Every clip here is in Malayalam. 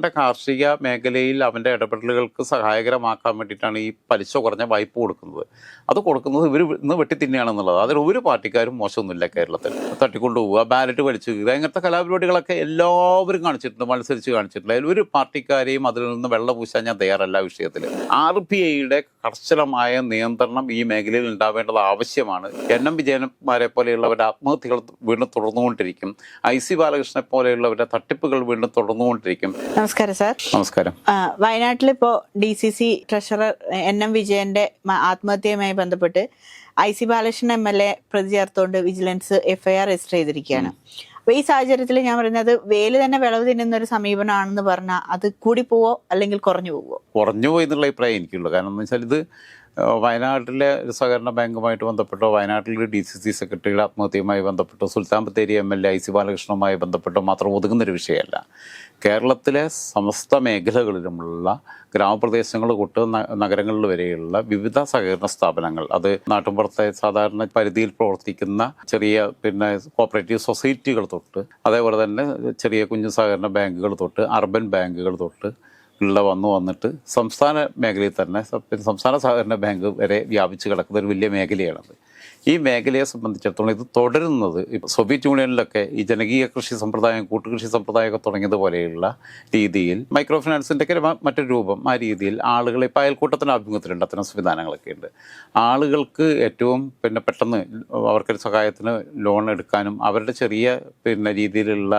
അവന്റെ കാർഷിക മേഖലയിൽ അവന്റെ ഇടപെടലുകൾക്ക് സഹായകരമാക്കാൻ വേണ്ടിയിട്ടാണ് ഈ പലിശ കുറഞ്ഞ വായ്പ കൊടുക്കുന്നത്. അത് കൊടുക്കുന്നത് ഇവർ ഇന്ന് വെട്ടിത്തിന്നെയാണെന്നുള്ളത് അതിൽ ഒരു പാർട്ടിക്കാരും മോശമൊന്നുമില്ല കേരളത്തിൽ. തട്ടിക്കൊണ്ടുപോവുക ബാലറ്റ് വലിച്ചു കീറുക ഇങ്ങനത്തെ കലാപരിപാടികളൊക്കെ എല്ലാവരും കാണിച്ചിട്ടുണ്ട് മത്സരിച്ച് കാണിച്ചിട്ടുണ്ട്. അതിൽ ഒരു പാർട്ടിക്കാരെയും അതിൽ നിന്ന് വെള്ളം പൂശാൻ ഞാൻ തയ്യാറല്ല വിഷയത്തിൽ. ആർ ബി ഐയുടെ കർശനമായ നിയന്ത്രണം ഈ മേഖലയിൽ ഉണ്ടാവേണ്ടത് ആവശ്യമാണ്. എൻ എം വിജയന്മാരെ പോലെയുള്ളവരുടെ ആത്മഹത്യകൾ വീണ്ടും തുടർന്നുകൊണ്ടിരിക്കും. ഐ സി ബാലകൃഷ്ണനെ പോലെയുള്ളവരുടെ തട്ടിപ്പുകൾ വീണ്ടും തുടർന്നുകൊണ്ടിരിക്കും. നമസ്കാരം സാർ. നമസ്കാരം. വയനാട്ടിൽ ഇപ്പോ D C C treasurer N M വിജയന്റെ ആത്മഹത്യയുമായി ബന്ധപ്പെട്ട് I C Balakrishnan M L A പ്രതി ചേർത്തുകൊണ്ട് വിജിലൻസ് എഫ്ഐആർ രജിസ്റ്റർ ചെയ്തിരിക്കുകയാണ്. അപ്പൊ ഈ സാഹചര്യത്തിൽ ഞാൻ പറയുന്നത് വേൽ തന്നെ വിളവ് തിന്നുന്ന ഒരു സമീപനമാണെന്ന് പറഞ്ഞാൽ അത് കൂടി പോവോ അല്ലെങ്കിൽ കുറഞ്ഞു പോവോ? കുറഞ്ഞു പോയി എന്നുള്ള അഭിപ്രായം എനിക്കുള്ളൂ. കാരണം എന്ന് വെച്ചാൽ ഇത് വയനാട്ടിലെ ഒരു സഹകരണ ബാങ്കുമായിട്ട് ബന്ധപ്പെട്ടോ വയനാട്ടിലെ ഡി സി സി സെക്രട്ടറിയുടെ ആത്മഹത്യയുമായി ബന്ധപ്പെട്ടോ Sultan Bathery M L A I C ബാലകൃഷ്ണനുമായി ബന്ധപ്പെട്ടോ മാത്രം ഒതുങ്ങുന്നൊരു വിഷയമല്ല. കേരളത്തിലെ സമസ്ത മേഖലകളിലുമുള്ള ഗ്രാമപ്രദേശങ്ങൾ തൊട്ട് നഗരങ്ങളിൽ വരെയുള്ള വിവിധ സഹകരണ സ്ഥാപനങ്ങൾ അത് നാട്ടുമ്പുറത്തെ സാധാരണ പരിധിയിൽ പ്രവർത്തിക്കുന്ന ചെറിയ പിന്നെ കോപ്പറേറ്റീവ് സൊസൈറ്റികൾ തൊട്ട് അതേപോലെ തന്നെ ചെറിയ കുഞ്ഞു സഹകരണ ബാങ്കുകൾ തൊട്ട് അർബൻ ബാങ്കുകൾ തൊട്ട് ഉള്ള വന്നു വന്നിട്ട് സംസ്ഥാന മേഖലയിൽ തന്നെ സംസ്ഥാന സഹകരണ ബാങ്ക് വരെ വ്യാപിച്ച് കിടക്കുന്ന ഒരു വലിയ മേഖലയാണത്. ഈ മേഖലയെ സംബന്ധിച്ചിടത്തോളം ഇത് തുടരുന്നത് സോവിയറ്റ് യൂണിയനിലൊക്കെ ഈ ജനകീയ കൃഷി സമ്പ്രദായം കൂട്ടുകൃഷി സമ്പ്രദായമൊക്കെ തുടങ്ങിയതുപോലെയുള്ള രീതിയിൽ മൈക്രോ ഫിനാൻസിന്റെ ഒക്കെ മറ്റൊരു രൂപം ആ രീതിയിൽ ആളുകളെ ഇപ്പോൾ അയൽക്കൂട്ടത്തിന് ആഭിമുഖ്യത്തിലുണ്ട്. അത്തരം സംവിധാനങ്ങളൊക്കെ ഉണ്ട്. ആളുകൾക്ക് ഏറ്റവും പിന്നെ പെട്ടെന്ന് അവർക്കൊരു സഹായത്തിന് ലോൺ എടുക്കാനും അവരുടെ ചെറിയ പിന്നെ രീതിയിലുള്ള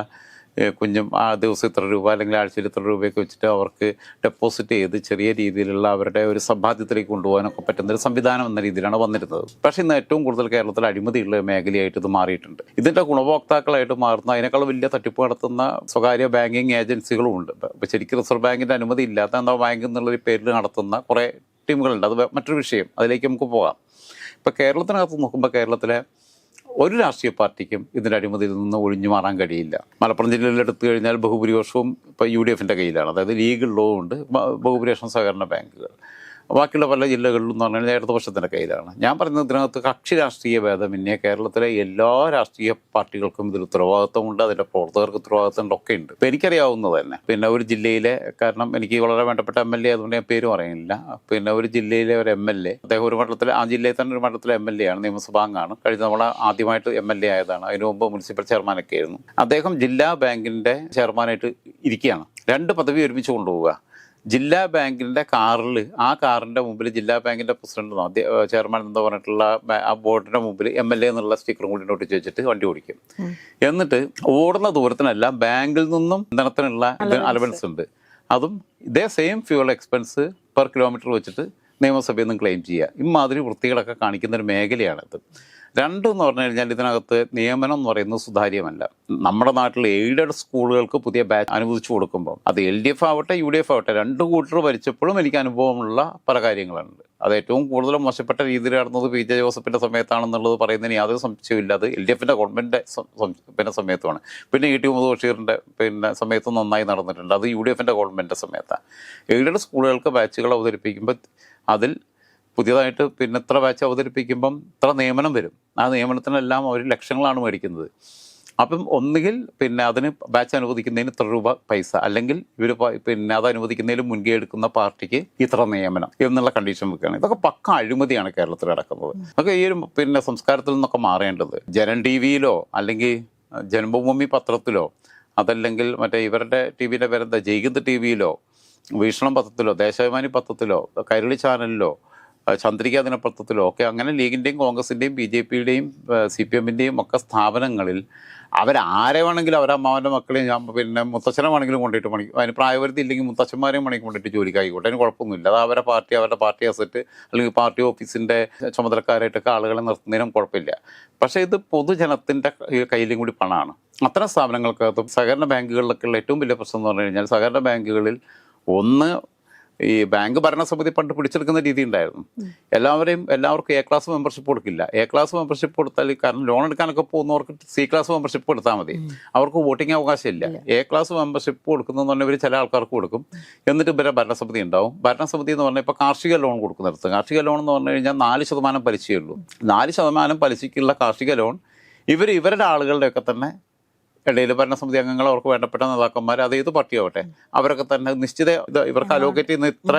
കുഞ്ഞും ആ ദിവസം ഇത്ര രൂപ അല്ലെങ്കിൽ ആഴ്ചയിൽ ഇത്ര രൂപയൊക്കെ വെച്ചിട്ട് അവർക്ക് ഡെപ്പോസിറ്റ് ചെയ്ത് ചെറിയ രീതിയിലുള്ള അവരുടെ ഒരു സമ്പാദ്യത്തിലേക്ക് കൊണ്ടുപോകാനൊക്കെ പറ്റുന്ന ഒരു സംവിധാനം എന്ന രീതിയിലാണ് വന്നിരുന്നത്. പക്ഷേ ഇന്ന് ഏറ്റവും കൂടുതൽ കേരളത്തിൽ അഴിമതിയുള്ള മേഖലയായിട്ട് ഇത് മാറിയിട്ടുണ്ട്. ഇതിന്റെ ഗുണഭോക്താക്കളായിട്ട് മാറുന്ന അതിനേക്കാൾ വലിയ തട്ടിപ്പ് നടത്തുന്ന സ്വകാര്യ ബാങ്കിങ് ഏജൻസികളും ഉണ്ട്. ഇപ്പോൾ ശരിക്കും റിസർവ് ബാങ്കിന്റെ അനുമതി ഇല്ലാത്ത എന്താ ബാങ്ക് എന്നുള്ളൊരു പേരിൽ നടത്തുന്ന കുറേ ടീമുകളുണ്ട്. അത് മറ്റൊരു വിഷയം. അതിലേക്ക് നമുക്ക് പോകാം. ഇപ്പോൾ കേരളത്തിനകത്ത് നോക്കുമ്പോൾ കേരളത്തിലെ ഒരു രാഷ്ട്രീയ പാർട്ടിക്കും ഇതിന്റെ അഴിമതിയിൽ നിന്ന് ഒഴിഞ്ഞു മാറാൻ കഴിയില്ല. മലപ്പുറം ജില്ലയിൽ എടുത്തു കഴിഞ്ഞാൽ ബഹുഭൂരിപക്ഷവും ഇപ്പോൾ യു ഡി എഫിന്റെ കയ്യിലാണ്. അതായത് ലീഗ് ഉള്ളതുകൊണ്ട് ബഹുഭൂരിപക്ഷം സഹകരണ ബാങ്കുകൾ. ബാക്കിയുള്ള പല ജില്ലകളിലും എന്ന് പറഞ്ഞാൽ ഇടതുപക്ഷത്തിന്റെ കയ്യിലാണ്. ഞാൻ പറയുന്നത് ഇതിനകത്ത് കക്ഷി രാഷ്ട്രീയ ഭേദമന്യേ കേരളത്തിലെ എല്ലാ രാഷ്ട്രീയ പാർട്ടികൾക്കും ഇതിൽ ഉത്തരവാദിത്വമുണ്ട് അതിന്റെ പ്രവർത്തകർക്ക് ഉത്തരവാദിത്വം ഒക്കെ ഉണ്ട്. ഇപ്പം എനിക്കറിയാവുന്നത് തന്നെ. പിന്നെ ഒരു ജില്ലയിലെ കാരണം എനിക്ക് വളരെ വേണ്ടപ്പെട്ട എം എൽ എ അതുകൊണ്ട് ഞാൻ പേര് അറിയില്ല പിന്നെ ഒരു ജില്ലയിലെ ഒരു എം എൽ എ അദ്ദേഹം ഒരു മണ്ഡലത്തിൽ ആ ജില്ലയിൽ തന്നെ ഒരു മണ്ഡലത്തിലെ എം എൽ എ ആണ് നിയമസഭാംഗമാണ് കഴിഞ്ഞ നമ്മൾ ആദ്യമായിട്ട് എം എൽ എ ആയതാണ്. അതിനു മുമ്പ് മുനിസിപ്പൽ ചെയർമാൻ ചെയർമാനൊക്കെ ആയിരുന്നു. അദ്ദേഹം ജില്ലാ ബാങ്കിന്റെ ചെയർമാനായിട്ട് ഇരിക്കുകയാണ്. രണ്ട് പദവി ഒരുമിച്ച് കൊണ്ടുപോവുക. ജില്ലാ ബാങ്കിന്റെ കാറിൽ ആ കാറിന്റെ മുമ്പിൽ ജില്ലാ ബാങ്കിന്റെ പ്രസിഡന്റ് ചെയർമാൻ എന്ന് പറഞ്ഞിട്ടുള്ള ആ ബോർഡിന്റെ മുമ്പിൽ എം എൽ എ എന്നുള്ള സ്റ്റിക്കറും കൂടി ഒട്ടിച്ച് വെച്ചിട്ട് വണ്ടി ഓടിക്കും. എന്നിട്ട് ഓടുന്ന ദൂരത്തിനല്ല ബാങ്കിൽ നിന്നും ഇന്ധനത്തിനുള്ള അലവൻസ് ഉണ്ട്. അതും ഇതേ same fuel expense per kilometre വെച്ചിട്ട് നിയമസഭയിൽ നിന്നും ക്ലെയിം ചെയ്യുക. ഇമാതിരി വൃത്തികളൊക്കെ കാണിക്കുന്ന ഒരു മേഖലയാണിത്. രണ്ടെന്ന് പറഞ്ഞു കഴിഞ്ഞാൽ ഇതിനകത്ത് നിയമനം എന്ന് പറയുന്നത് സുതാര്യമല്ല. നമ്മുടെ നാട്ടിൽ എയ്ഡഡ് സ്കൂളുകൾക്ക് പുതിയ ബാച്ച് അനുവദിച്ചു കൊടുക്കുമ്പോൾ അത് എൽ ഡി എഫ് ആവട്ടെ യു ഡി എഫ് ആവട്ടെ രണ്ട് കൂട്ടർ ഭരിച്ചപ്പോഴും എനിക്ക് അനുഭവമുള്ള പല കാര്യങ്ങളുണ്ട്. അത് ഏറ്റവും കൂടുതൽ മോശപ്പെട്ട രീതിയിൽ നടന്നത് പി ജെ ജോസഫിന്റെ സമയത്താണെന്നുള്ളത് പറയുന്നതിന് യാതൊരു സംശയമില്ല അത് എൽ ഡി സം- സം- പിന്നെ സമയത്തുമാണ്. പിന്നെ ഇ ടി മുഹമ്മദ് ബഷീറിന്റെ പിന്നെ സമയത്തും നന്നായി നടന്നിട്ടുണ്ട്. അത് യു ഡി എഫിന്റെ ഗവൺമെന്റിന്റെ സമയത്താണ്. എയ്ഡഡ് സ്കൂളുകൾക്ക് ബാച്ചുകൾ അവതരിപ്പിക്കുമ്പോൾ അതിൽ പുതിയതായിട്ട് പിന്നെ ഇത്ര ബാച്ച് അവതരിപ്പിക്കുമ്പം ഇത്ര നിയമനം വരും. ആ നിയമനത്തിനെല്ലാം അവർ ലക്ഷങ്ങളാണ് മേടിക്കുന്നത്. അപ്പം ഒന്നുകിൽ പിന്നെ അതിന് ബാച്ച് അനുവദിക്കുന്നതിന് ഇത്ര രൂപ പൈസ അല്ലെങ്കിൽ ഇവർ പിന്നെ അത് അനുവദിക്കുന്നതിന് മുൻകൈ എടുക്കുന്ന പാർട്ടിക്ക് ഇത്ര നിയമനം എന്നുള്ള കണ്ടീഷൻ വെക്കുകയാണ്. ഇതൊക്കെ പക്ക അഴിമതിയാണ് കേരളത്തിൽ നടക്കുന്നത്. അതൊക്കെ ഈ ഒരു പിന്നെ സംസ്കാരത്തിൽ നിന്നൊക്കെ മാറേണ്ടത്. ജനൻ ടി വിയിലോ അല്ലെങ്കിൽ ജന്മഭൂമി പത്രത്തിലോ അതല്ലെങ്കിൽ മറ്റേ ഇവരുടെ ടി വിയുടെ പേരെന്താ? ജയ്ഹിന്ദ് ടി വിയിലോ വീക്ഷണം പത്രത്തിലോ ദേശാഭിമാനി പത്രത്തിലോ കൈരളി ചാനലിലോ ചന്ദ്രിക ദിനപത്രത്തിലോ ഒക്കെ അങ്ങനെ ലീഗിന്റെയും കോൺഗ്രസിന്റെയും ബി ജെ പിയുടെയും സി പി എമ്മിന്റെയും ഒക്കെ സ്ഥാപനങ്ങളിൽ അവരാരെ വേണമെങ്കിലും അവരമ്മാവന്റെ മക്കളെയും ഞാൻ പിന്നെ മുത്തച്ഛനെ വേണമെങ്കിലും കൊണ്ടിട്ട് പണി അതിന് പ്രായപരിധി ഇല്ലെങ്കിൽ മുത്തച്ഛന്മാരെയും വേണമെങ്കിൽ കൊണ്ടിട്ട് ജോലിക്ക് ആയിക്കോട്ടെ അതിന് കുഴപ്പമൊന്നുമില്ല. അത് അവരുടെ പാർട്ടി അവരുടെ പാർട്ടി അസറ്റ് അല്ലെങ്കിൽ പാർട്ടി ഓഫീസിന്റെ ചുമതലക്കാരായിട്ടൊക്കെ ആളുകളെ നിർത്തുന്നതിനും കുഴപ്പമില്ല. പക്ഷേ ഇത് പൊതുജനത്തിന്റെ കയ്യിലും കൂടി പണമാണ്. അത്തരം സ്ഥാപനങ്ങൾക്കകത്തും സഹകരണ ബാങ്കുകളിലൊക്കെയുള്ള ഏറ്റവും വലിയ പ്രശ്നം എന്ന് പറഞ്ഞു കഴിഞ്ഞാൽ സഹകരണ ബാങ്കുകളിൽ ഒന്ന് ഈ ബാങ്ക് ഭരണസമിതി പണ്ട് പിടിച്ചെടുക്കുന്ന രീതി ഉണ്ടായിരുന്നു. എല്ലാവരെയും എല്ലാവർക്കും എ ക്ലാസ് മെമ്പർഷിപ്പ് കൊടുക്കില്ല. എ ക്ലാസ് മെമ്പർഷിപ്പ് കൊടുത്താൽ കാരണം ലോൺ എടുക്കാനൊക്കെ പോകുന്നവർക്ക് സി ക്ലാസ് മെമ്പർഷിപ്പ് കൊടുത്താൽ മതി. അവർക്ക് വോട്ടിംഗ് അവകാശമില്ല എ ക്ലാസ് മെമ്പർഷിപ്പ് കൊടുക്കുന്നതെന്ന് പറഞ്ഞാൽ ഇവർ ചില ആൾക്കാർക്ക് കൊടുക്കും. എന്നിട്ട് ഇവരെ ഭരണസമിതി ഉണ്ടാവും. ഭരണസമിതി എന്ന് പറഞ്ഞാൽ ഇപ്പോൾ കാർഷിക ലോൺ കൊടുക്കുന്നിടത്ത്. കാർഷിക ലോൺ എന്ന് പറഞ്ഞു കഴിഞ്ഞാൽ നാല് ശതമാനം പലിശയുള്ളൂ നാല് ശതമാനം പലിശയ്ക്കുള്ള കാർഷിക ലോൺ ഇവർ ഇവരുടെ ആളുകളുടെയൊക്കെ തന്നെ ഇടയിൽ ഭരണസമിതി അംഗങ്ങൾ അവർക്ക് വേണ്ടപ്പെട്ട നേതാക്കന്മാർ അത് ഏത് പാർട്ടിയാവട്ടെ? അവരൊക്കെ തന്നെ നിശ്ചിത ഇവർക്ക് അലോക്കേറ്റ് ചെയ്യുന്ന ഇത്ര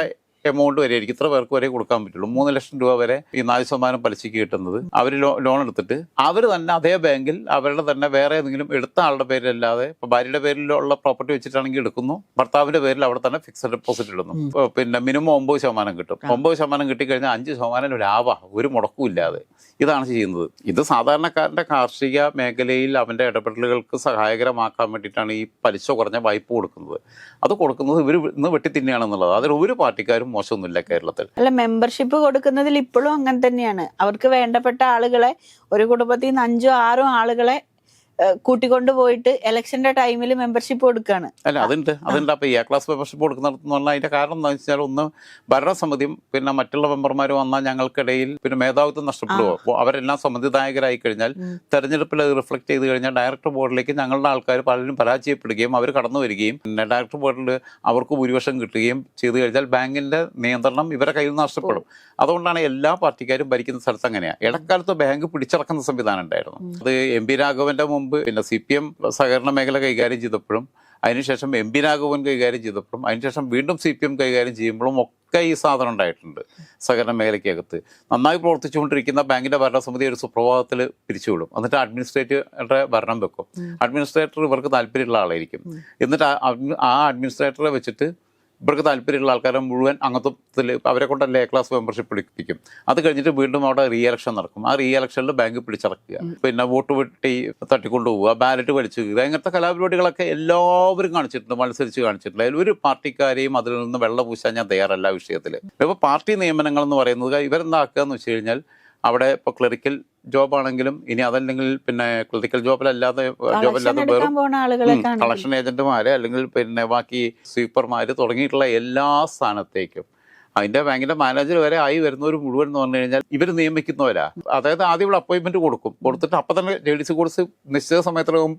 എമൗണ്ട് വരെ ഇത്ര പേർക്ക് വരെ കൊടുക്കാൻ പറ്റുള്ളൂ. മൂന്ന് ലക്ഷം രൂപ വരെ ഈ നാല് ശതമാനം പലിശയ്ക്ക് കിട്ടുന്നത്. അവർ ലോൺ എടുത്തിട്ട് അവർ തന്നെ അതേ ബാങ്കിൽ അവരുടെ തന്നെ വേറെ ഏതെങ്കിലും എടുത്ത ആളുടെ പേരിലല്ലാതെ ഇപ്പൊ ഭാര്യയുടെ പേരിലുള്ള പ്രോപ്പർട്ടി വെച്ചിട്ടാണെങ്കിൽ എടുക്കുന്നു. ഭർത്താവിന്റെ പേരിൽ അവിടെ തന്നെ ഫിക്സഡ് ഡെപ്പോസിറ്റ് ഇടുന്നു. പിന്നെ മിനിമം ഒമ്പത് ശതമാനം കിട്ടും. ഒമ്പത് ശതമാനം കിട്ടിക്കഴിഞ്ഞാൽ അഞ്ച് ശതമാനം ലാഭ. ഒരു മുടക്കും ഇല്ലാതെ. ഇതാണ് ചെയ്യുന്നത്. ഇത് സാധാരണക്കാരന്റെ കാർഷിക മേഖലയിൽ അവന്റെ ഇടപെടലുകൾക്ക് സഹായകരമാക്കാൻ വേണ്ടിയിട്ടാണ് ഈ പലിശ കുറഞ്ഞ വായ്പ കൊടുക്കുന്നത്. അത് കൊടുക്കുന്നത് ഇവർ ഇന്ന് വെട്ടി തിന്നെയാണെന്നുള്ളത് അതിൽ ഒരു പാർട്ടിക്കാരും മോശമൊന്നുമില്ല കേരളത്തിൽ. അല്ല മെമ്പർഷിപ്പ് കൊടുക്കുന്നതിൽ ഇപ്പോഴും അങ്ങനെ തന്നെയാണ്. അവർക്ക് വേണ്ടപ്പെട്ട ആളുകളെ ഒരു കുടുംബത്തിൽ നിന്ന് അഞ്ചോ ആറോ ആളുകളെ കൂട്ടിക്കൊണ്ടു പോയിട്ട് ഇലക്ഷന്റെ ടൈമിൽ മെമ്പർഷിപ്പ് കൊടുക്കാണ്. അല്ല അതുണ്ട് അതുണ്ട്. അപ്പോൾ എ ക്ലാസ് മെമ്പർഷിപ്പ് കൊടുക്കുന്നിടത്തെന്ന് പറഞ്ഞാൽ അതിന്റെ കാരണം എന്താണെന്ന് വെച്ചാൽ ഒന്ന് ഭരണസമിതിയും പിന്നെ മറ്റുള്ള മെമ്പർമാർ വന്നാൽ ഞങ്ങൾക്കിടയിൽ പിന്നെ മേധാവിത്വം നഷ്ടപ്പെടുമോ അപ്പോൾ അവരെല്ലാം സമ്മതിദായകരായി കഴിഞ്ഞാൽ തെരഞ്ഞെടുപ്പിൽ അത് റിഫ്ലക്ട് ചെയ്ത് കഴിഞ്ഞാൽ ഡയറക്ടർ ബോർഡിലേക്ക് ഞങ്ങളുടെ ആൾക്കാർ പലരും പരാജയപ്പെടുകയും അവർ കടന്നു വരികയും പിന്നെ ഡയറക്ടർ ബോർഡിൽ അവർക്ക് ഭൂരിപക്ഷം കിട്ടുകയും ചെയ്തു കഴിഞ്ഞാൽ ബാങ്കിന്റെ നിയന്ത്രണം ഇവരെ കയ്യിൽ നിന്ന് നഷ്ടപ്പെടും. അതുകൊണ്ടാണ് എല്ലാ പാർട്ടിക്കാരും ഭരിക്കുന്ന സ്ഥലത്ത് അങ്ങനെയാണ് ഇടക്കാലത്ത് ബാങ്ക് പിടിച്ചടക്കുന്ന സംവിധാനം ഉണ്ടായിരുന്നു. അത് എം പി രാഘവന്റെ മുമ്പ് പിന്നെ സി പി എം സഹകരണ മേഖല കൈകാര്യം ചെയ്തപ്പോഴും അതിനുശേഷം എം പി രാഘവൻ കൈകാര്യം ചെയ്തപ്പോഴും അതിനുശേഷം വീണ്ടും സി പി എം കൈകാര്യം ചെയ്യുമ്പോഴും ഒക്കെ ഈ സാധനം ഉണ്ടായിട്ടുണ്ട് സഹകരണ മേഖലയ്ക്കകത്ത്. നന്നായി പ്രവർത്തിച്ചുകൊണ്ടിരിക്കുന്ന ബാങ്കിന്റെ ഭരണസമിതി ഒരു സുപ്രഭാതത്തിൽ പിരിച്ചുവിടും. എന്നിട്ട് അഡ്മിനിസ്ട്രേറ്ററുടെ ഭരണം വെക്കും. അഡ്മിനിസ്ട്രേറ്റർ ഇവർക്ക് താല്പര്യമുള്ള ആളായിരിക്കും. എന്നിട്ട് ആ അഡ്മിനിസ്ട്രേറ്ററെ വെച്ചിട്ട് ഇവർക്ക് താല്പര്യമുള്ള ആൾക്കാരെ മുഴുവൻ അംഗത്വത്തിൽ അവരെ കൊണ്ടല്ലേ എ ക്ലാസ് മെമ്പർഷിപ്പ് എടുപ്പിക്കും അത് കഴിഞ്ഞിട്ട് വീണ്ടും അവിടെ റീ ഇലക്ഷൻ നടക്കും. ആ റീ ഇലക്ഷനിൽ ബാങ്ക് പിടിച്ചടക്കുക. പിന്നെ വോട്ട് വെട്ടി തട്ടിക്കൊണ്ടുപോവുക ബാലറ്റ് വലിച്ചു കീറുക ഇങ്ങനത്തെ കലാപരിപാടികളൊക്കെ എല്ലാവരും കാണിച്ചിട്ടുണ്ട് മത്സരിച്ച് കാണിച്ചിട്ടുണ്ട്. അതിൽ ഒരു പാർട്ടിക്കാരെയും അതിൽ നിന്ന് വെള്ളം പൂശാൻ ഞാൻ തയ്യാറല്ല വിഷയത്തിൽ ഇപ്പോൾ പാർട്ടി നിയമനങ്ങൾ എന്ന് പറയുന്നത് ഇവരെന്താക്കുക എന്ന് വെച്ച് കഴിഞ്ഞാൽ അവിടെ ഇപ്പോൾ ക്ലറിക്കൽ ജോബ് ആണെങ്കിലും ഇനി അതല്ലെങ്കിൽ പിന്നെ ക്ലറിക്കൽ ജോബിലല്ലാതെ ജോബില്ലാതെ വെറും കളക്ഷൻ ഏജന്റുമാര് അല്ലെങ്കിൽ പിന്നെ ബാക്കി സ്വീപ്പർമാര് തുടങ്ങിയിട്ടുള്ള എല്ലാ സ്ഥാനത്തേക്കും. അതിന്റെ ബാങ്കിന്റെ മാനേജർ വരെ ആയി വരുന്നവർ മുഴുവൻ എന്ന് പറഞ്ഞു കഴിഞ്ഞാൽ ഇവർ നിയമിക്കുന്നവരാ. അതായത് ആദ്യം ഇവിടെ അപ്പോയിന്റ്മെന്റ് കൊടുക്കും. കൊടുത്തിട്ട് അപ്പൊ തന്നെ ജെ ഡി സി കോഴ്സ് നിശ്ചിത സമയത്തിനകം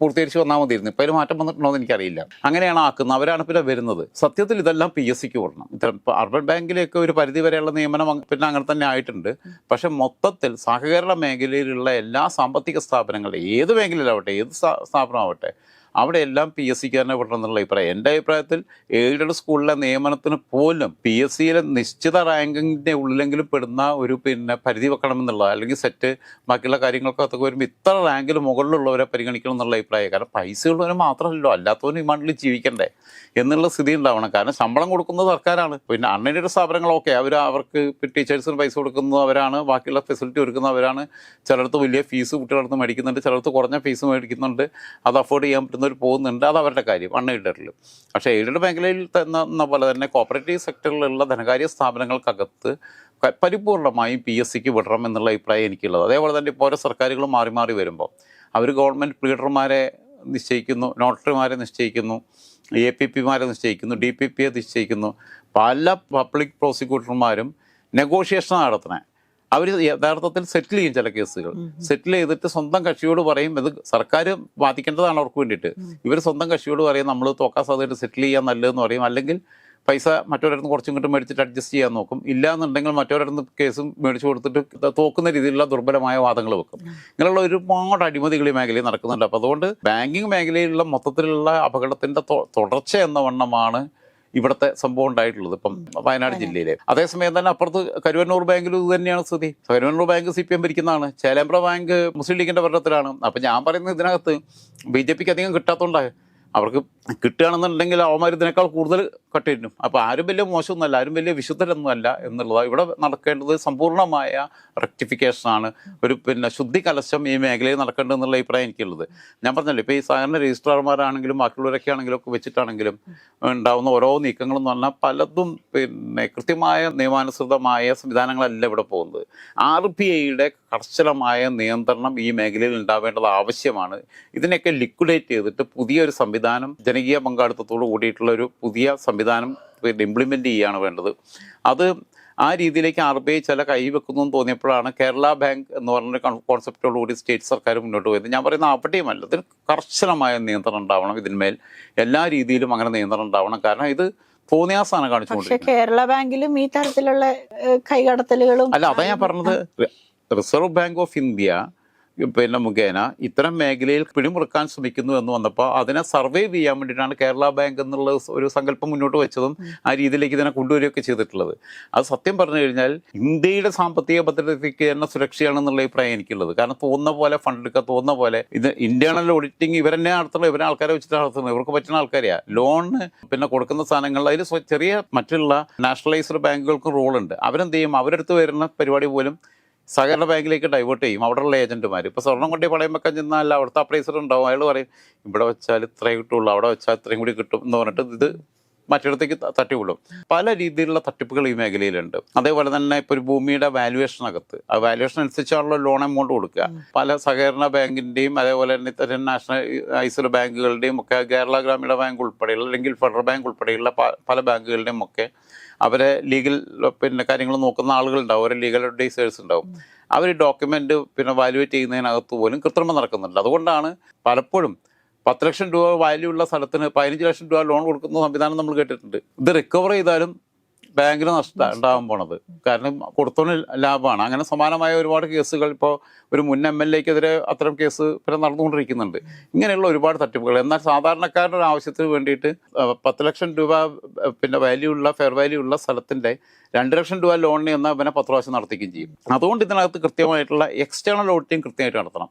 പൂർത്തീകരിച്ച് വന്നാൽ മതിയായിരുന്നു. ഇപ്പോൾ അതിൽ മാറ്റം വന്നിട്ടുണ്ടോ എന്ന് എനിക്കറിയില്ല. അങ്ങനെയാണ് ആക്കുന്നത്. അവരാണ് പിന്നെ വരുന്നത്. സത്യത്തിൽ ഇതെല്ലാം പി എസ് സിക്ക് വിടണം ഇത്തരം അർബൻ ബാങ്കിലേക്ക് ഒരു പരിധി വരെയുള്ള നിയമനം പിന്നെ അങ്ങനെ തന്നെ ആയിട്ടുണ്ട്. പക്ഷെ മൊത്തത്തിൽ സഹകരണ മേഖലയിലുള്ള എല്ലാ സാമ്പത്തിക സ്ഥാപനങ്ങളുടെ ഏത് മേഖലയിലാവട്ടെ ഏത് സ്ഥാപനമാവട്ടെ അവിടെ എല്ലാം പി എസ് സിക്ക് തന്നെ വിടണം എന്നുള്ള അഭിപ്രായം. എന്റെ അഭിപ്രായത്തിൽ എയ്ഡഡ് സ്കൂളിലെ നിയമനത്തിന് പോലും പി എസ് സിയിലെ നിശ്ചിത റാങ്കിന്റെ ഉള്ളിലെങ്കിലും പെടുന്ന ഒരു പിന്നെ പരിധി വെക്കണം എന്നുള്ളത് അല്ലെങ്കിൽ സെറ്റ് ബാക്കിയുള്ള കാര്യങ്ങൾക്കൊക്കെ വരുമ്പോൾ ഇത്ര റാങ്കിൽ മുകളിലുള്ളവരെ പരിഗണിക്കണം എന്നുള്ള അഭിപ്രായം. കാരണം പൈസ ഉള്ളവന് മാത്രമല്ലോ അല്ലാത്തവന് ഈ മണ്ണിൽ ജീവിക്കണ്ടേ എന്നുള്ള സ്ഥിതി ഉണ്ടാവണം. കാരണം ശമ്പളം കൊടുക്കുന്നത് സർക്കാരാണ്. പിന്നെ അൺഎയ്ഡഡ് സ്ഥാപനങ്ങളൊക്കെ അവർ അവർക്ക് ടീച്ചേഴ്സിന് പൈസ കൊടുക്കുന്നത് അവരാണ് ബാക്കിയുള്ള ഫെസിലിറ്റി ഒരുക്കുന്നവരാണ് ചിലടത്ത് വലിയ ഫീസ് കുട്ടികളടുത്ത് മേടിക്കുന്നുണ്ട് ചിലടത്ത് കുറഞ്ഞ ഫീസ് മേടിക്കുന്നുണ്ട്. അത് അഫോർഡ് ചെയ്യാൻ പറ്റുന്നവർ പോകുന്നുണ്ട്. അത് അവരുടെ കാര്യം. അൺഎയ്ഡഡിൽ പക്ഷേ എയ്ഡഡ് മേഖലയിൽ എന്ന പോലെ തന്നെ കോപ്പറേറ്റീവ് സെക്ടറിലുള്ള ധനകാര്യ സ്ഥാപനങ്ങൾക്കകത്ത് പരിപൂർണമായും പി എസ് സിക്ക് വിടണം എന്നുള്ള അഭിപ്രായം എനിക്കുള്ളത്. അതേപോലെ തന്നെ ഇപ്പോൾ ഓരോ സർക്കാരുകൾ മാറി മാറി വരുമ്പോൾ അവർ ഗവൺമെന്റ് പ്ലീഡർമാരെ നിശ്ചയിക്കുന്നു നോട്ടറിമാരെ നിശ്ചയിക്കുന്നു എ പി പിമാരെ നിശ്ചയിക്കുന്നു ഡി പി പിയെ നിശ്ചയിക്കുന്നു. പല പബ്ലിക് പ്രോസിക്യൂട്ടർമാരും നെഗോഷിയേഷൻ നടത്തണേ അവർ യഥാർത്ഥത്തിൽ സെറ്റിൽ ചെയ്യും ചില കേസുകൾ. സെറ്റിൽ ചെയ്തിട്ട് സ്വന്തം കക്ഷിയോട് പറയും ഇത് സർക്കാർ ബാധിക്കേണ്ടതാണ് അവർക്ക് വേണ്ടിയിട്ട്. ഇവർ സ്വന്തം കക്ഷിയോട് പറയും നമ്മൾ തോക്കാൻ സാധ്യത സെറ്റിൽ ചെയ്യാൻ നല്ലതെന്ന് പറയും. അല്ലെങ്കിൽ പൈസ മറ്റൊരിടത്ത് കുറച്ചും ഇങ്ങോട്ട് മേടിച്ചിട്ട് അഡ്ജസ്റ്റ് ചെയ്യാൻ നോക്കും. ഇല്ല എന്നുണ്ടെങ്കിൽ മറ്റൊരിടത്ത് കേസും മേടിച്ചു കൊടുത്തിട്ട് തോക്കുന്ന രീതിയിലുള്ള ദുർബലമായ വാദങ്ങൾ വെക്കും. ഇങ്ങനെയുള്ള ഒരുപാട് അഴിമതികൾ ഈ മേഖലയിൽ നടക്കുന്നുണ്ട്. അപ്പോൾ അതുകൊണ്ട് ബാങ്കിങ് മേഖലയിലുള്ള മൊത്തത്തിലുള്ള അപകടത്തിന്റെ തുടർച്ച എന്ന വണ്ണമാണ് ഇവിടുത്തെ സംഭവം ഉണ്ടായിട്ടുള്ളത് ഇപ്പം വയനാട് ജില്ലയിലെ. അതേസമയം തന്നെ അപ്പുറത്ത് കരുവന്നൂർ ബാങ്കിലും ഇത് തന്നെയാണ് സ്ഥിതി. Karuvannur bank C P M ഭരിക്കുന്നതാണ്. Chelembra bank മുസ്ലിം ലീഗിന്റെ ഭരണത്തിലാണ്. അപ്പം ഞാൻ പറയുന്നത് ഇതിനകത്ത് ബി ജെ പിക്ക് അധികം കിട്ടാത്തതുകൊണ്ടാണ് അവർക്ക് കിട്ടുകയാണെന്നുണ്ടെങ്കിൽ അവന്മാർ കൂടുതൽ കട്ടിരുന്നു അപ്പോൾ ആരും വലിയ മോശമൊന്നുമല്ല ആരും വലിയ വിശുദ്ധരൊന്നുമല്ല എന്നുള്ളത് ഇവിടെ നടക്കേണ്ടത് സമ്പൂർണമായ റെക്ടിഫിക്കേഷനാണ് ഒരു പിന്നെ ശുദ്ധി കലശം ഈ മേഖലയിൽ നടക്കേണ്ടതെന്നുള്ള അഭിപ്രായം എനിക്കുള്ളത്. ഞാൻ പറഞ്ഞല്ലോ ഇപ്പോൾ ഈ സാധാരണ രജിസ്ട്രാർമാരാണെങ്കിലും ബാക്കിയുള്ളവരൊക്കെ ആണെങ്കിലും ഒക്കെ വെച്ചിട്ടാണെങ്കിലും ഉണ്ടാവുന്ന ഓരോ നീക്കങ്ങളെന്ന് പറഞ്ഞാൽ പലതും പിന്നെ കൃത്യമായ നിയമാനുസൃതമായ സംവിധാനങ്ങളല്ല ഇവിടെ പോകുന്നത്. ആർ ബി ഐയുടെ കർശനമായ നിയന്ത്രണം ഈ മേഖലയിൽ ഉണ്ടാവേണ്ടത് ആവശ്യമാണ്. ഇതിനെയൊക്കെ ലിക്വിഡേറ്റ് ചെയ്തിട്ട് പുതിയൊരു സംവിധാനം ജനകീയ പങ്കാളിത്തത്തോട് കൂടിയിട്ടുള്ള ഒരു പുതിയ സംവിധാനം ഇംപ്ലിമെന്റ് ചെയ്യുകയാണ് വേണ്ടത്. അത് ആ രീതിയിലേക്ക് ആർ ബി ഐ ചില കൈവെക്കുന്നു എന്ന് തോന്നിയപ്പോഴാണ് കേരള ബാങ്ക് എന്ന് പറഞ്ഞ കോൺസെപ്റ്റോടുകൂടി സ്റ്റേറ്റ് സർക്കാർ മുന്നോട്ട് പോയത്. ഞാൻ പറയുന്ന അവിടെയുമല്ല ഇതിന് കർശനമായ നിയന്ത്രണം ഉണ്ടാവണം ഇതിന്മേൽ. എല്ലാ രീതിയിലും അങ്ങനെ നിയന്ത്രണം ഉണ്ടാവണം. കാരണം ഇത് തോന്നിയാസാണ് പക്ഷെ കാണിച്ചുകൊണ്ടിരിക്കുന്നത്. കേരള ബാങ്കിലും ഈ തരത്തിലുള്ള കൈകടത്തലുകളും അല്ല അതാ ഞാൻ പറഞ്ഞത്. റിസർവ് ബാങ്ക് ഓഫ് ഇന്ത്യ പിന്നെ മുഖേന ഇത്തരം മേഖലയിൽ പിടിമുറുക്കാൻ ശ്രമിക്കുന്നു എന്ന് വന്നപ്പോൾ അതിനെ സർവേ ചെയ്യാൻ വേണ്ടിയിട്ടാണ് കേരള ബാങ്ക് എന്നുള്ള ഒരു സങ്കല്പം മുന്നോട്ട് വെച്ചതും ആ രീതിയിലേക്ക് ഇതിനെ കൊണ്ടുവരികയൊക്കെ ചെയ്തിട്ടുള്ളത്. അത് സത്യം പറഞ്ഞു കഴിഞ്ഞാൽ ഇന്ത്യയുടെ സാമ്പത്തിക ഭദ്രതയ്ക്ക് തന്നെ സുരക്ഷയാണെന്നുള്ള അഭിപ്രായം എനിക്കുള്ളത്. കാരണം തോന്നുന്ന പോലെ ഫണ്ട് എടുക്കുക തോന്നുന്ന പോലെ ഇത് ഇന്റേണൽ ഓഡിറ്റിംഗ് ഇവരെന്നെ നടത്തുന്നത് ഇവരെ ആൾക്കാരെ വെച്ചിട്ട് നടത്തുന്നത്. ഇവർക്ക് പറ്റുന്ന ആൾക്കാരെയാ. ലോണ് പിന്നെ കൊടുക്കുന്ന സാധനങ്ങൾ അതിൽ ചെറിയ മറ്റുള്ള നാഷണലൈസ്ഡ് ബാങ്കുകൾക്കും റോളുണ്ട് അവരെന്ത് ചെയ്യും? അവരെടുത്ത് വരുന്ന പരിപാടി പോലും സഹകരണ ബാങ്കിലേക്ക് ഡൈവേർട്ട് ചെയ്യും. അവിടെയുള്ള ഏജന്റുമാർ ഇപ്പോൾ സ്വർണം കൊണ്ടി പളയുമ്പോൾ വെക്കാൻ ചെന്നാൽ അവിടുത്തെ അപ്രൈസർ ഉണ്ടാവും. അയാൾ പറയും ഇവിടെ വെച്ചാൽ ഇത്രയും കിട്ടുള്ളൂ. അവിടെ വെച്ചാൽ ഇത്രയും കൂടി കിട്ടും എന്ന് പറഞ്ഞിട്ട് ഇത് മറ്റിടത്തേക്ക് തട്ടി തട്ടിവിടും. പല രീതിയിലുള്ള തട്ടിപ്പുകൾ ഈ മേഖലയിലുണ്ട്. അതേപോലെ തന്നെ ഇപ്പോൾ ഒരു ഭൂമിയുടെ വാല്യുവേഷനകത്ത് ആ വാല്യുവേഷൻ അനുസരിച്ചാണല്ലോ ലോൺ എമൗണ്ട് കൊടുക്കുക. പല സഹകരണ ബാങ്കിന്റെയും അതേപോലെ തന്നെ ഇത്തരം നാഷണൽ ഐസർ ബാങ്കുകളുടെയും ഒക്കെ കേരള ഗ്രാമീണ ബാങ്ക് ഉൾപ്പെടെയുള്ള അല്ലെങ്കിൽ ഫെഡറൽ ബാങ്ക് ഉൾപ്പെടെയുള്ള പല ബാങ്കുകളുടെയും ഒക്കെ അവരെ ലീഗൽ പിന്നെ കാര്യങ്ങൾ നോക്കുന്ന ആളുകളുണ്ടാവും. അവരെ ലീഗൽ അഡ്വൈസേഴ്സ് ഉണ്ടാവും. അവർ ഡോക്യുമെന്റ് പിന്നെ വാലുവേറ്റ് ചെയ്യുന്നതിനകത്ത് പോലും കൃത്രിമം നടക്കുന്നുണ്ട്. അതുകൊണ്ടാണ് പലപ്പോഴും പത്ത് ലക്ഷം രൂപ വാല്യൂ ഉള്ള സ്ഥലത്തിന് പതിനഞ്ച് ലക്ഷം രൂപ ലോൺ കൊടുക്കുന്ന സംവിധാനം നമ്മൾ കേട്ടിട്ടുണ്ട്. ഇത് റിക്കവർ ചെയ്താലും ബാങ്കിന് നഷ്ടം ഉണ്ടാകാൻ പോണത്. കാരണം കൊടുത്തോണ്ട് ലാഭമാണ്. അങ്ങനെ സമാനമായ ഒരുപാട് കേസുകൾ ഇപ്പോൾ ഒരു മുൻ എം എൽ എക്കെതിരെ അത്തരം കേസ് പിന്നെ നടന്നുകൊണ്ടിരിക്കുന്നുണ്ട്. ഇങ്ങനെയുള്ള ഒരുപാട് തട്ടിപ്പുകൾ. എന്നാൽ സാധാരണക്കാരുടെ ഒരു ആവശ്യത്തിന് വേണ്ടിയിട്ട് പത്ത് ലക്ഷം രൂപ പിന്നെ വാല്യൂ ഉള്ള ഫെയർ വാല്യൂ ഉള്ള സ്ഥലത്തിന്റെ രണ്ട് ലക്ഷം രൂപ ലോണിന് എന്നാൽ പിന്നെ പത്ത് പ്രാവശ്യം നടത്തിക്കുകയും ചെയ്യും. അതുകൊണ്ട് ഇതിനകത്ത് കൃത്യമായിട്ടുള്ള എക്സ്റ്റേണൽ ഓഡിറ്റിംഗ് കൃത്യമായിട്ട് നടത്തണം.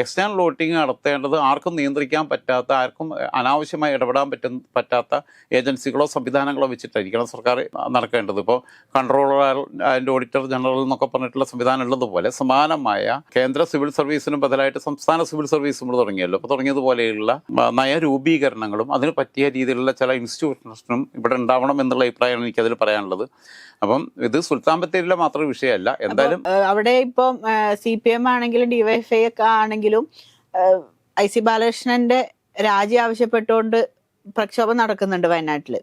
എക്സ്റ്റേണൽ ഓഡിറ്റിംഗ് നടത്തേണ്ടത് ആർക്കും നിയന്ത്രിക്കാൻ പറ്റാത്ത ആർക്കും അനാവശ്യമായി ഇടപെടാൻ പറ്റുന്ന പറ്റാത്ത ഏജൻസികളോ സംവിധാനങ്ങളോ വെച്ചിട്ടായിരിക്കണം സർക്കാർ നടക്കേണ്ടത്. ഇപ്പോൾ കൺട്രോളർ ആൻഡ് ഓഡിറ്റർ ജനറൽ എന്നൊക്കെ പറഞ്ഞിട്ടുള്ള സംവിധാനം ഉള്ളതുപോലെ സമാനമായ കേന്ദ്ര സിവിൽ സർവീസിനും ബദലായിട്ട് സംസ്ഥാന സിവിൽ സർവീസും കൂടെ തുടങ്ങിയല്ലോ. അപ്പോൾ തുടങ്ങിയതുപോലെയുള്ള നയരൂപീകരണങ്ങളും അതിന് പറ്റിയ രീതിയിലുള്ള ചില ഇൻസ്റ്റിറ്റ്യൂഷൻസിനും ഇവിടെ ഉണ്ടാവണം എന്നുള്ള അഭിപ്രായമാണ് എനിക്കതിൽ പറയാനുള്ളത്. അപ്പം ഇത് സുൽത്താൻ ബത്തേരിയിലെ മാത്രം വിഷയമല്ല. എന്തായാലും അവിടെ ഇപ്പം സി പി എം ആണെങ്കിലും ഡിവൈഎഫ്ഐ ഒക്കെ ആണെങ്കിലും ഐ സി ബാലകൃഷ്ണന്റെ രാജി ആവശ്യപ്പെട്ടുകൊണ്ട് പ്രക്ഷോഭം നടക്കുന്നുണ്ട് വയനാട്ടിൽ.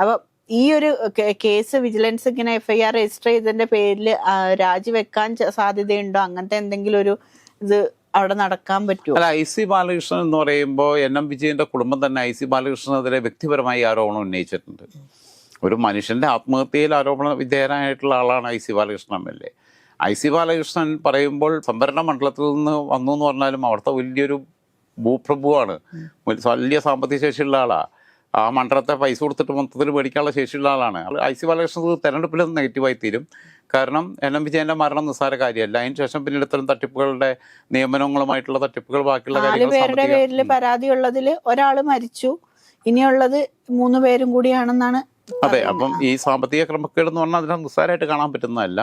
അപ്പൊ ഈ ഒരു കേസ് വിജിലൻസ് ഇങ്ങനെ എഫ്ഐആർ രജിസ്റ്റർ ചെയ്തതിന്റെ പേരിൽ രാജിവെക്കാൻ സാധ്യതയുണ്ടോ? അങ്ങനത്തെ എന്തെങ്കിലും ഒരു ഇത് അവിടെ നടക്കാൻ പറ്റുമോ അല്ല ഐ സി ബാലകൃഷ്ണൻ എന്ന് പറയുമ്പോൾ എൻ എം വിജയന്റെ കുടുംബം തന്നെ ഐ സി ബാലകൃഷ്ണനെതിരെ വ്യക്തിപരമായി ആരോപണം ഉന്നയിച്ചിട്ടുണ്ട്. ഒരു മനുഷ്യന്റെ ആത്മഹത്യയിൽ ആരോപണ വിധേയനായിട്ടുള്ള ആളാണ് I C Balakrishnan M L A. I C Balakrishnan പറയുമ്പോൾ സംഭരണ മണ്ഡലത്തിൽ നിന്ന് വന്നു എന്ന് പറഞ്ഞാലും അവിടുത്തെ വലിയൊരു ഭൂപ്രഭുവാണ്. വലിയ സാമ്പത്തിക ശേഷിയുള്ള ആളാണ് ആ മണ്ഡലത്തെ പൈസ കൊടുത്തിട്ട് മൊത്തത്തിൽ മേടിക്കാനുള്ള ശേഷിയുള്ള ആളാണ്. ഐ സി ബാലകൃഷ്ണൻ തെരഞ്ഞെടുപ്പിൽ നെഗറ്റീവായി തീരും. കാരണം എൻ എം വിജയന്റെ മരണം നിസ്സാര കാര്യമല്ല. അതിന് ശേഷം പിന്നീട് ഇത്തരം തട്ടിപ്പുകളുടെ നിയമനങ്ങളുമായിട്ടുള്ള തട്ടിപ്പുകൾ ബാക്കിയുള്ള കാര്യങ്ങൾ പേരിൽ പരാതി ഉള്ളതിൽ ഒരാൾ മരിച്ചു. ഇനിയുള്ളത് മൂന്ന് പേരും കൂടിയാണെന്നാണ് അതെ അപ്പം ഈ സാമ്പത്തിക ക്രമക്കേട് എന്ന് പറഞ്ഞാൽ അതിനെ നിസ്സാരമായിട്ട് കാണാൻ പറ്റുന്നതല്ല.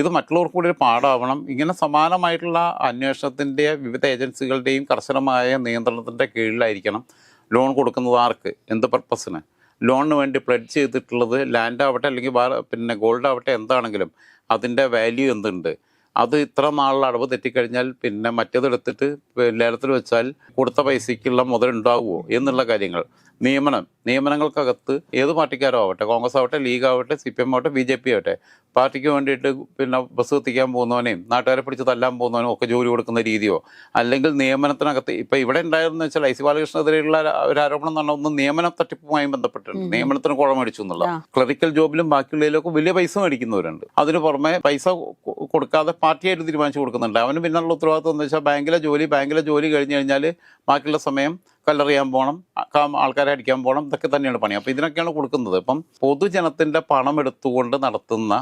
ഇത് മറ്റുള്ളവർക്ക് കൂടി ഒരു പാടാവണം ഇങ്ങനെ സമാനമായിട്ടുള്ള അന്വേഷണത്തിന്റെ വിവിധ ഏജൻസികളുടെയും കർശനമായ നിയന്ത്രണത്തിന്റെ കീഴിലായിരിക്കണം ലോൺ കൊടുക്കുന്നത് ആർക്ക്? എന്ത് പർപ്പസിന്? ലോണിന് വേണ്ടി പ്ലഡ് ചെയ്തിട്ടുള്ളത് ലാൻഡ് ആവട്ടെ അല്ലെങ്കിൽ പിന്നെ ഗോൾഡ് ആവട്ടെ എന്താണെങ്കിലും അതിന്റെ വാല്യൂ എന്തുണ്ട്? അത് ഇത്ര നാളുള്ള അടവ് തെറ്റിക്കഴിഞ്ഞാൽ പിന്നെ മറ്റേത് എടുത്തിട്ട് ലേലത്തിൽ വെച്ചാൽ കൊടുത്ത പൈസയ്ക്കുള്ള മുതലുണ്ടാവുമോ എന്നുള്ള കാര്യങ്ങൾ. നിയമനം. നിയമനങ്ങൾക്കകത്ത് ഏത് പാർട്ടിക്കാരോ ആവട്ടെ കോൺഗ്രസ് ആവട്ടെ ലീഗ് ആവട്ടെ സി പി എം ആവട്ടെ ബി ജെ പി ആവട്ടെ പാർട്ടിക്ക് വേണ്ടിയിട്ട് പിന്നെ ബസ് എത്തിക്കാൻ പോകുന്നവനെയും നാട്ടുകാരെ പിടിച്ച് തല്ലാൻ പോകുന്നവനും ഒക്കെ ജോലി കൊടുക്കുന്ന രീതിയോ അല്ലെങ്കിൽ നിയമനത്തിനകത്ത് ഇപ്പം ഇവിടെ ഉണ്ടായിരുന്നു വെച്ചാൽ ഐ സി ബാലകൃഷ്ണനെതിരെയുള്ള ഒരു ആരോപണം എന്ന് പറഞ്ഞാൽ ഒന്ന് നിയമന തട്ടിപ്പുമായി ബന്ധപ്പെട്ടിട്ടുണ്ട്. നിയമനത്തിന് കുളം മേടിച്ചു എന്നുള്ള. ക്ലറിക്കൽ ജോബിലും ബാക്കിയുള്ളതിലൊക്കെ വലിയ പൈസ മേടിക്കുന്നവരുണ്ട്. അതിന് പുറമെ പൈസ കൊടുക്കാതെ പാർട്ടിയായിട്ട് തീരുമാനിച്ചു കൊടുക്കുന്നുണ്ട്. അവന് പിന്നുള്ള ഉത്തരവാദിത്വം എന്ന് വെച്ചാൽ ബാങ്കിലെ ജോലി ബാങ്കിലെ ജോലി കഴിഞ്ഞ് കഴിഞ്ഞാൽ ബാക്കിയുള്ള സമയം കല്ലെറിയാൻ പോകണം ആൾക്കാരെ അടിക്കാൻ പോകണം ഇതൊക്കെ തന്നെയാണ് പണി. അപ്പോൾ ഇതിനൊക്കെയാണ് കൊടുക്കുന്നത്. ഇപ്പം പൊതുജനത്തിന്റെ പണം എടുത്തുകൊണ്ട് നടത്തുന്ന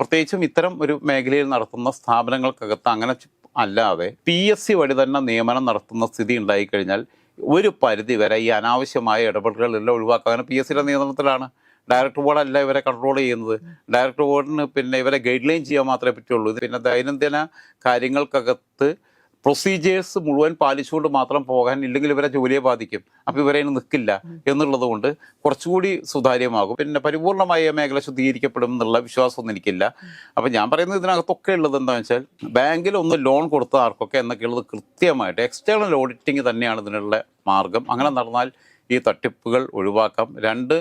പ്രത്യേകിച്ചും ഇത്തരം ഒരു മേഖലയിൽ നടത്തുന്ന സ്ഥാപനങ്ങൾക്കകത്ത് അങ്ങനെ അല്ലാതെ പി എസ് സി വഴി തന്നെ നിയമനം നടത്തുന്ന സ്ഥിതി ഉണ്ടായിക്കഴിഞ്ഞാൽ ഒരു പരിധി വരെ ഈ അനാവശ്യമായ ഇടപെടലുകളെല്ലാം ഒഴിവാക്കാൻ പി എസ് സിയുടെ നിയന്ത്രണത്തിലാണ്. ഡയറക്ടർ ബോർഡല്ല ഇവരെ കൺട്രോൾ ചെയ്യുന്നത്. ഡയറക്ടർ ബോർഡിന് പിന്നെ ഇവരെ ഗൈഡ് ലൈൻ ചെയ്യാൻ മാത്രമേ പറ്റുള്ളൂ. പിന്നെ ദൈനംദിന കാര്യങ്ങൾക്കകത്ത് പ്രൊസീജിയേഴ്സ് മുഴുവൻ പാലിച്ചുകൊണ്ട് മാത്രം പോകാൻ ഇല്ലെങ്കിൽ ഇവരെ ജോലിയെ ബാധിക്കും. അപ്പോൾ ഇവരെ നിൽക്കില്ല എന്നുള്ളത് കൊണ്ട് കുറച്ചുകൂടി സുതാര്യമാകും. പിന്നെ പരിപൂർണമായ മേഖല ശുദ്ധീകരിക്കപ്പെടും എന്നുള്ള വിശ്വാസമൊന്നും എനിക്കില്ല. അപ്പോൾ ഞാൻ പറയുന്നത് ഇതിനകത്തൊക്കെ ഉള്ളത് എന്താണെന്ന് വെച്ചാൽ ബാങ്കിൽ ഒന്ന് ലോൺ കൊടുത്ത ആർക്കൊക്കെ എന്നൊക്കെ ഉള്ളത് കൃത്യമായിട്ട് എക്സ്റ്റേണൽ ഓഡിറ്റിംഗ് തന്നെയാണ് ഇതിനുള്ള മാർഗം. അങ്ങനെ നടന്നാൽ ഈ തട്ടിപ്പുകൾ ഒഴിവാക്കാം. രണ്ട്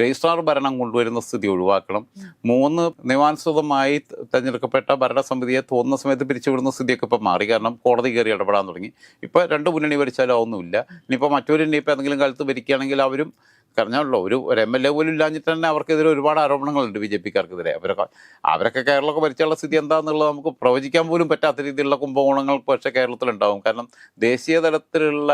രജിസ്ട്രാർ ഭരണം കൊണ്ടുവരുന്ന സ്ഥിതി ഒഴിവാക്കണം. മൂന്ന് നിയമാനുസൃതമായി തെരഞ്ഞെടുക്കപ്പെട്ട ഭരണസമിതിയെ തോന്നുന്ന സമയത്ത് പിരിച്ചുവിടുന്ന സ്ഥിതിയൊക്കെ ഇപ്പം മാറി. കാരണം കോടതി കയറി ഇടപെടാൻ തുടങ്ങി. ഇപ്പോൾ രണ്ട് മുന്നണി ഭരിച്ചാലും അതൊന്നുമില്ല. ഇനിയിപ്പോൾ മറ്റൊരു ഇനിയിപ്പോൾ എന്തെങ്കിലും കാലത്ത് ഭരിക്കുകയാണെങ്കിൽ അവരും പറഞ്ഞല്ലോ ഒരു ഒരു എം എൽ എ പോലും ഇല്ലാഞ്ഞിട്ട് തന്നെ അവർക്കെതിരെ ഒരുപാട് ആരോപണങ്ങളുണ്ട് ബി ജെ പിക്കാർക്കെതിരെ. അവരൊക്കെ അവരൊക്കെ കേരളമൊക്കെ ഭരിച്ചുള്ള സ്ഥിതി എന്താണെന്നുള്ളത് നമുക്ക് പ്രവചിക്കാൻ പോലും പറ്റാത്ത രീതിയിലുള്ള കുംഭകോണങ്ങൾ പക്ഷേ കേരളത്തിലുണ്ടാവും. കാരണം ദേശീയ തലത്തിലുള്ള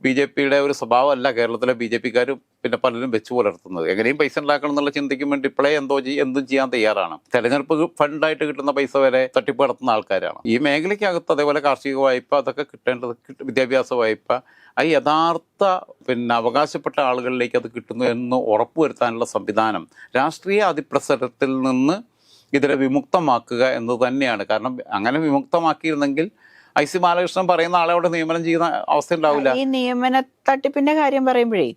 ബി ജെ പിയുടെ ഒരു സ്വഭാവമല്ല കേരളത്തിലെ ബി ജെ പിക്കാർ പിന്നെ പലരും വെച്ചു പുലർത്തുന്നത്. എങ്ങനെയും പൈസ ഉണ്ടാക്കണം എന്നുള്ള ചിന്തയ്ക്കും വേണ്ടി ഇപ്പോഴേ എന്തോ എന്തും ചെയ്യാൻ തയ്യാറാണ്. തെരഞ്ഞെടുപ്പ് ഫണ്ടായിട്ട് കിട്ടുന്ന പൈസ വരെ തട്ടിപ്പ് നടത്തുന്ന ആൾക്കാരാണ്. ഈ മേഖലയ്ക്കകത്ത് അതേപോലെ കാർഷിക വായ്പ അതൊക്കെ കിട്ടേണ്ടത് കിട്ട- വിദ്യാഭ്യാസ വായ്പ ആ യഥാർത്ഥ പിന്നെ അവകാശപ്പെട്ട ആളുകളിലേക്ക് അത് കിട്ടുന്നു എന്ന് ഉറപ്പുവരുത്താനുള്ള സംവിധാനം രാഷ്ട്രീയ അതിപ്രസരത്തിൽ നിന്ന് ഇതിനെ വിമുക്തമാക്കുക എന്നത് തന്നെയാണ്. കാരണം അങ്ങനെ വിമുക്തമാക്കിയിരുന്നെങ്കിൽ ഐ സി ബാലകൃഷ്ണൻ പറയുന്ന ആളെ അവിടെ നിയമനം ചെയ്യുന്ന അവസ്ഥ ഉണ്ടാവില്ല. ഈ നിയമന തട്ടിപ്പിന്റെ കാര്യം പറയുമ്പോഴേ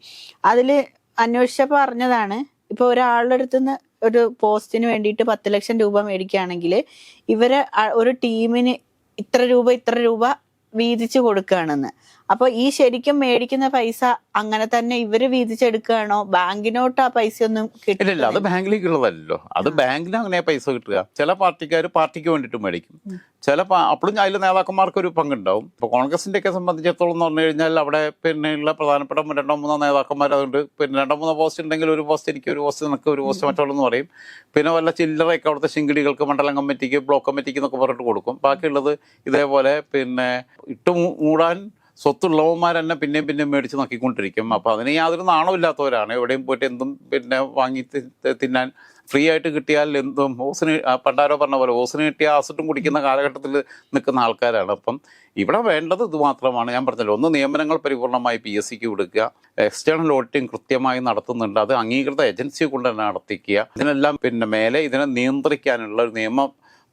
അതിൽ അന്വേഷിച്ചപ്പോ പറഞ്ഞതാണ് ഇപ്പൊ ഒരാളുടെ അടുത്ത് നിന്ന് ഒരു പോസ്റ്റിന് വേണ്ടിയിട്ട് പത്ത് ലക്ഷം രൂപ മേടിക്കുകയാണെങ്കിൽ ഇവർ ഒരു ടീമിന് ഇത്ര രൂപ ഇത്ര രൂപ വീതിച്ചു കൊടുക്കുകയാണെന്ന്. അപ്പൊ ഈ ശരിക്കും മേടിക്കുന്ന പൈസ അങ്ങനെ തന്നെ ഇവർ വീതിച്ചെടുക്കുകയാണോ? ബാങ്കിനോട്ട് ആ പൈസ ഒന്നും കിട്ടില്ല അത് ബാങ്കിലേക്ക് ബാങ്കിലേക്കുള്ളതല്ലോ. അത് ബാങ്കിന് അങ്ങനെ പൈസ കിട്ടുക. ചില പാർട്ടിക്കാർ പാർട്ടിക്ക് വേണ്ടിട്ട് മേടിക്കും. ചില അപ്പോഴും അതിൽ നേതാക്കന്മാർക്ക് ഒരു പങ്കുണ്ടാവും. ഇപ്പൊ കോൺഗ്രസിന്റെ ഒക്കെ സംബന്ധിച്ചിടത്തോളം എന്ന് പറഞ്ഞു കഴിഞ്ഞാൽ അവിടെ പിന്നെയുള്ള പ്രധാനപ്പെട്ട രണ്ടോ മൂന്നോ നേതാക്കന്മാർ അതുകൊണ്ട് പിന്നെ രണ്ടോ മൂന്നോ പോസ്റ്റ് ഉണ്ടെങ്കിൽ ഒരു പോസ്റ്റ് എനിക്ക് ഒരു പോസ്റ്റ് നിനക്ക് ഒരു പോസ്റ്റ് മറ്റുള്ളതെന്ന് പറയും. പിന്നെ വല്ല ചില്ലറയൊക്കെ അവിടുത്തെ ശിങ്കിടികൾക്ക് മണ്ഡലം കമ്മിറ്റിക്ക് ബ്ലോക്ക് കമ്മിറ്റിക്ക് എന്നൊക്കെ പറഞ്ഞിട്ട് കൊടുക്കും. ബാക്കിയുള്ളത് ഇതേപോലെ പിന്നെ ഇട്ട് മൂടാൻ സ്വത്തുള്ളവന്മാർ തന്നെ പിന്നെയും പിന്നെയും മേടിച്ച് നോക്കിക്കൊണ്ടിരിക്കും. അപ്പോൾ അതിന് യാതൊരു നാണമില്ലാത്തവരാണ് എവിടെയും പോയിട്ട് എന്തും പിന്നെ വാങ്ങി തിന്നാൻ ഫ്രീ ആയിട്ട് കിട്ടിയാൽ എന്തും ഓസിന് പണ്ടാരോ പറഞ്ഞ പോലെ ഓസിന് കിട്ടിയ ആസിട്ടും കുടിക്കുന്ന കാലഘട്ടത്തിൽ നിൽക്കുന്ന ആൾക്കാരാണ്. അപ്പം ഇവിടെ വേണ്ടത് ഇത് മാത്രമാണ്. ഞാൻ പറഞ്ഞല്ലോ ഒന്ന് നിയമനങ്ങൾ പരിപൂർണമായി പി എസ് സിക്ക് കൊടുക്കുക എക്സ്റ്റേണൽ ഓഡിറ്റിംഗ് കൃത്യമായി നടത്തുന്നുണ്ട്. അത് അംഗീകൃത ഏജൻസിയെ കൊണ്ട് തന്നെ നടത്തിക്കുക. ഇതിനെല്ലാം പിന്നെ മേലെ ഇതിനെ നിയന്ത്രിക്കാനുള്ള ഒരു നിയമ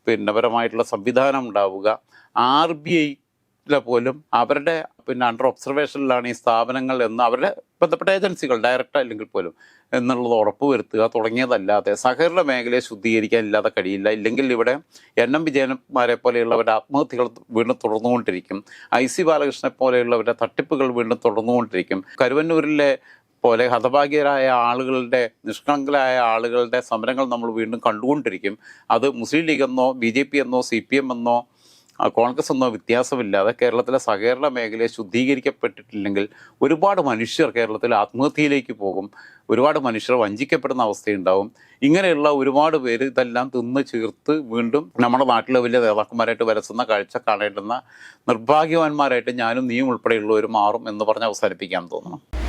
പിന്നെ പരമായിട്ടുള്ള സംവിധാനം ഉണ്ടാവുക. ആർ ബി ഐ പോലും അവരുടെ പിന്നെ അണ്ടർ ഒബ്സർവേഷനിലാണ് ഈ സ്ഥാപനങ്ങൾ എന്ന് അവരുടെ ബന്ധപ്പെട്ട ഏജൻസികൾ ഡയറക്റ്റ് അല്ലെങ്കിൽ പോലും എന്നുള്ളത് ഉറപ്പ് വരുത്തുക തുടങ്ങിയതല്ലാതെ സഹകരണ മേഖലയെ ശുദ്ധീകരിക്കാൻ ഇല്ലാതെ കഴിയില്ല. ഇല്ലെങ്കിൽ ഇവിടെ എൻ എം വിജയന്മാരെ പോലെയുള്ളവരുടെ ആത്മഹത്യകൾ വീണ്ടും തുടർന്നുകൊണ്ടിരിക്കും. ഐ സി ബാലകൃഷ്ണനെ പോലെയുള്ളവരുടെ തട്ടിപ്പുകൾ വീണ്ടും തുടർന്നുകൊണ്ടിരിക്കും. കരുവന്നൂരിലെ പോലെ ഹതഭാഗ്യരായ ആളുകളുടെ നിഷ്കളങ്കരായ ആളുകളുടെ സമരങ്ങൾ നമ്മൾ വീണ്ടും കണ്ടുകൊണ്ടിരിക്കും. അത് മുസ്ലിം ലീഗ് എന്നോ ബി ജെ പി എന്നോ സി പി എം എന്നോ കോൺഗ്രസ് എന്നോ വ്യത്യാസമില്ലാതെ കേരളത്തിലെ സഹകരണ മേഖലയെ ശുദ്ധീകരിക്കപ്പെട്ടിട്ടില്ലെങ്കിൽ ഒരുപാട് മനുഷ്യർ കേരളത്തിൽ ആത്മഹത്യയിലേക്ക് പോകും. ഒരുപാട് മനുഷ്യർ വഞ്ചിക്കപ്പെടുന്ന അവസ്ഥയുണ്ടാവും. ഇങ്ങനെയുള്ള ഒരുപാട് പേര് ഇതെല്ലാം തിന്ന് ചേർത്ത് വീണ്ടും നമ്മുടെ നാട്ടിലെ വലിയ നേതാക്കന്മാരായിട്ട് വരസുന്ന കാഴ്ച കാണേണ്ടുന്ന നിർഭാഗ്യവാന്മാരായിട്ട് ഞാനും നീയും ഉൾപ്പെടെയുള്ളവർ മാറും എന്ന് പറഞ്ഞ് അവസാനിപ്പിക്കാൻ തോന്നുന്നു.